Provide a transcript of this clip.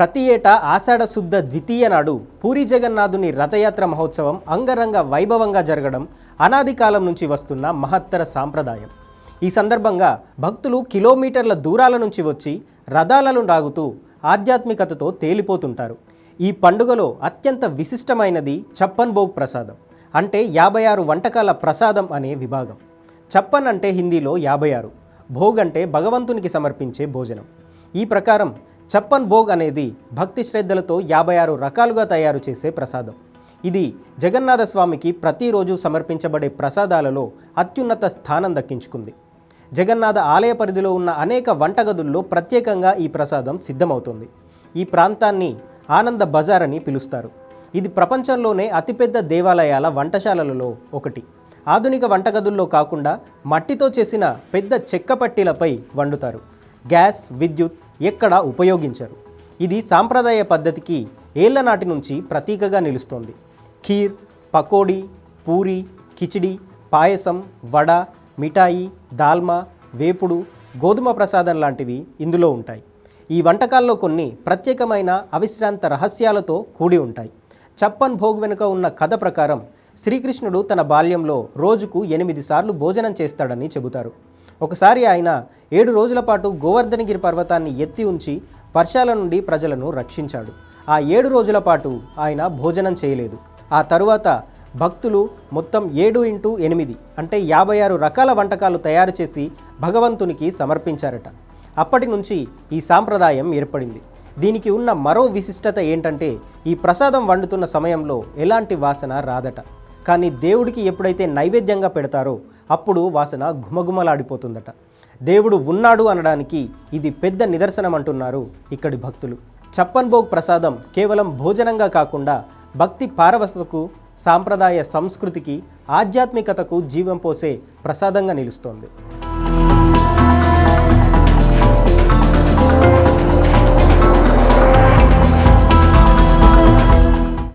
ప్రతి ఏటా ఆషాఢ శుద్ధ ద్వితీయ నాడు పూరి జగన్నాథుని రథయాత్ర మహోత్సవం అంగరంగ వైభవంగా జరగడం అనాది కాలం నుంచి వస్తున్న మహత్తర సాంప్రదాయం. ఈ సందర్భంగా భక్తులు కిలోమీటర్ల దూరాల నుంచి వచ్చి రథాలను రాగుతూ ఆధ్యాత్మికతతో తేలిపోతుంటారు. ఈ పండుగలో అత్యంత విశిష్టమైనది చప్పన్ భోగ్ ప్రసాదం అంటే యాభై ఆరు వంటకాల ప్రసాదం అనే విభాగం. చప్పన్ అంటే హిందీలో యాభై ఆరు భోగ్ అంటే భగవంతునికి సమర్పించే భోజనం. ఈ ప్రకారం చప్పన్ భోగ్ అనేది భక్తి శ్రద్ధలతో యాభై ఆరు రకాలుగా తయారు చేసే ప్రసాదం. ఇది జగన్నాథ స్వామికి ప్రతిరోజు సమర్పించబడే ప్రసాదాలలో అత్యున్నత స్థానం దక్కించుకుంది. జగన్నాథ ఆలయ పరిధిలో ఉన్న అనేక వంటగదుల్లో ప్రత్యేకంగా ఈ ప్రసాదం సిద్ధమవుతుంది. ఈ ప్రాంతాన్ని ఆనంద బజార్ అని పిలుస్తారు. ఇది ప్రపంచంలోనే అతిపెద్ద దేవాలయాల వంటశాలలలో ఒకటి. ఆధునిక వంటగదుల్లో కాకుండా మట్టితో చేసిన పెద్ద చెక్క పట్టీలపై వండుతారు. గ్యాస్ విద్యుత్ ఎక్కడా ఉపయోగించరు. ఇది సాంప్రదాయ పద్ధతికి ఏళ్ళ నాటి నుంచి ప్రతీకగా నిలుస్తోంది. ఖీర్ పకోడీ పూరి కిచిడి పాయసం వడ మిఠాయి దాల్మా వేపుడు గోధుమ ప్రసాదం లాంటివి ఇందులో ఉంటాయి. ఈ వంటకాల్లో కొన్ని ప్రత్యేకమైన అవిశ్రాంత రహస్యాలతో కూడి ఉంటాయి. చప్పన్ భోగ్ వెనుక ఉన్న కథ ప్రకారం శ్రీకృష్ణుడు తన బాల్యంలో రోజుకు ఎనిమిది సార్లు భోజనం చేస్తాడని చెబుతారు. ఒకసారి ఆయన ఏడు రోజుల పాటు గోవర్ధనగిరి పర్వతాన్ని ఎత్తి ఉంచి వర్షాల నుండి ప్రజలను రక్షించాడు. ఆ ఏడు రోజుల పాటు ఆయన భోజనం చేయలేదు. ఆ తరువాత భక్తులు మొత్తం ఏడు ఇంటూ ఎనిమిది అంటే యాభై ఆరు రకాల వంటకాలు తయారు చేసి భగవంతునికి సమర్పించారట. అప్పటి నుంచి ఈ సాంప్రదాయం ఏర్పడింది. దీనికి ఉన్న మరో విశిష్టత ఏంటంటే ఈ ప్రసాదం వండుతున్న సమయంలో ఎలాంటి వాసన రాదట. కానీ దేవుడికి ఎప్పుడైతే నైవేద్యంగా పెడతారో అప్పుడు వాసన ఘుమఘుమలాడిపోతుందట. దేవుడు ఉన్నాడు అనడానికి ఇది పెద్ద నిదర్శనం అంటున్నారు ఇక్కడి భక్తులు. చప్పన్ భోగ్ ప్రసాదం కేవలం భోజనంగా కాకుండా భక్తి పారవస్థకు సాంప్రదాయ సంస్కృతికి ఆధ్యాత్మికతకు జీవం పోసే ప్రసాదంగా నిలుస్తోంది.